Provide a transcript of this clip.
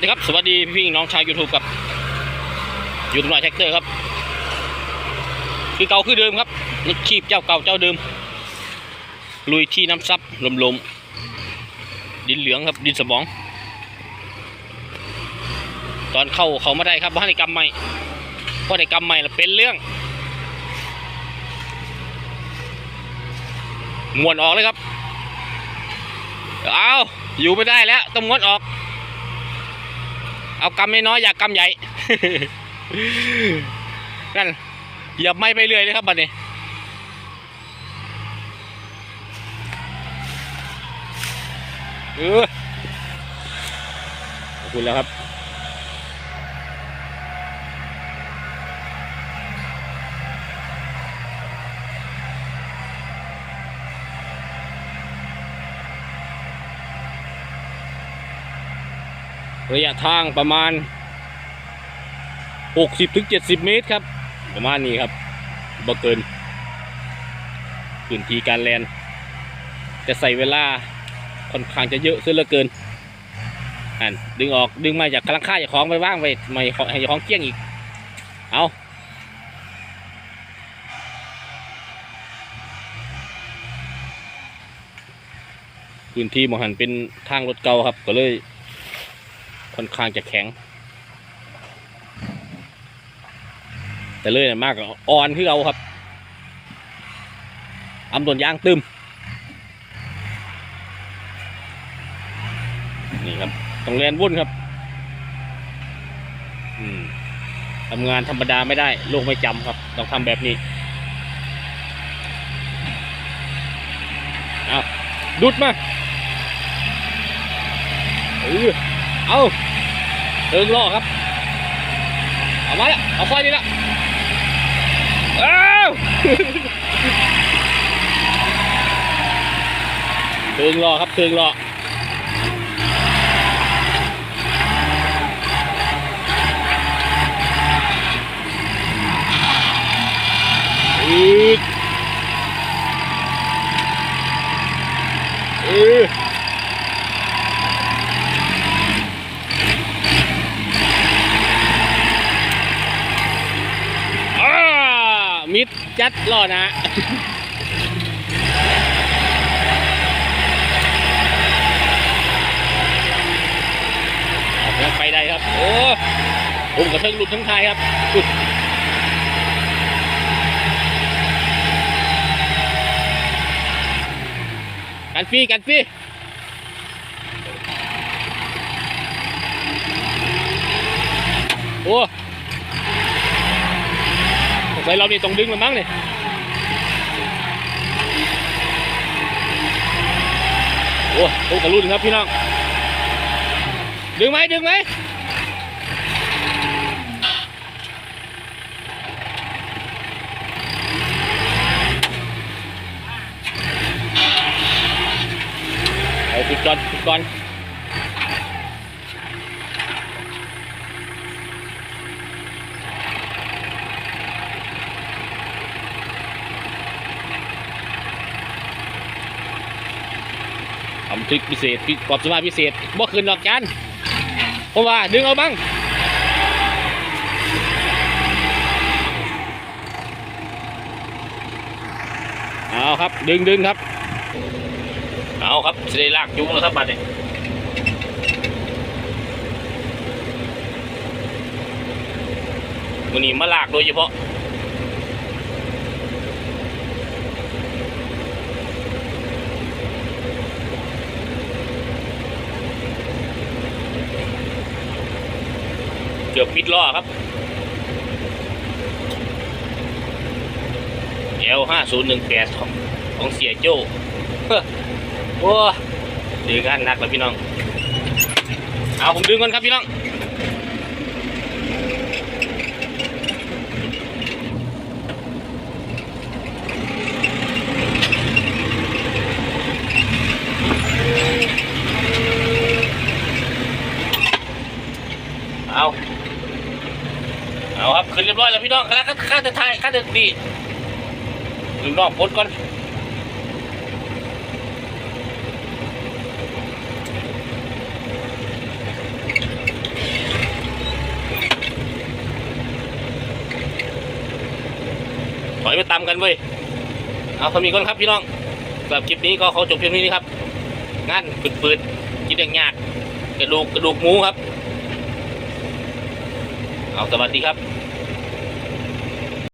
วัสดีครับ สวัสดีพี่น้องชาวยูทูบครับยูทูบหน่อยแท็กเตอร์ครับ คือเก่าคือเดิมครับรถขีบเจ้าเก่าเจ้าเดิม ลุยที่น้ำซับลมๆ ดินเหลืองครับ ดินสมอง ตอนเข้าเขาไม่ได้ครับเพราะในกรรมใหม่เพราะในกรรมใหม่ละเป็นเรื่องมวนออกเลยครับ เอาอยู่ไม่ได้แล้ว ต้องมวนออก เอากำน้อยอยากกำใหญ่ นั่นเหยียบไม่ไปเรื่อยเลยครับบัดนี้เออขอบคุณแล้วครับ ระยะทางประมาณ 60ถึง70 เมตรครับ ประมาณนี้ครับบ่เกินพื้นที่การแลนจะใส่เวลาค่อนข้างจะเยอะเสียเหลือเกินอันดึงออกดึงมาจากกำลังค่าจากของไปว่างไว้ไม่ให้ของเกี้ยงอีก เอาพื้นที่หมอหันเป็นทางรถเก่าครับก็เลย ค่อนข้างจะแข็ง แต่เลยน่ะมากกอ่อนคือเอาครับอำต้นยางตึมนี่ครับต้องเรียนวุ่นครับทำงานธรรมดาไม่ได้โลกไม่จำครับ ต้องทำแบบนี้เอาดุดมาเออ เอาเดินล่อครับ เอามาแล้วเอาควายนี่ละเอ้าเทิงรอครับเทิงล่อดอืออ่ามิด จัดรอนะยังไปได้ครับ โอ้ผมกับเทิงหลุดทั้งไทายครับกันฟรีกันฟรีโอ้ สงสัยเรานี่ต้องดึงมันมั้งเนี่ยโอ้โหกระลุ่นครับพี่น้อง ดึงไหมดึงไหมเอาปิดก่อนปิดก่อน ทำทริคพิเศษความสามารถพิเศษบ่คืนดอกจันเพราะว่าดึงเอาบ้างเอาครับดึงดึงครับ เอาครับจะได้ลากจุ้งแล้วครับบัดนี้วันนี้มาลากโดยเฉพาะ เกือบปิดล้อครับ L ห้าศูนย์หนึ่งแปดของของเสียโจ้โอ้ดึงกันหนักแล้วพี่น้อง เอาผมดึงก่อนครับพี่น้อง พี่น้องคณะข้าเดินทายข้าเดินดีลุงนอกพ้นก่อนถอยไปตามกันเว้ยเอาสมีก่อนครับพี่น้องแบบคลิปนี้ก็เขาจบเพียงนี้ครับงานปืดๆกินอย่างยากกระดูกกระดูกหมูครับ เอาสวัสดีครับ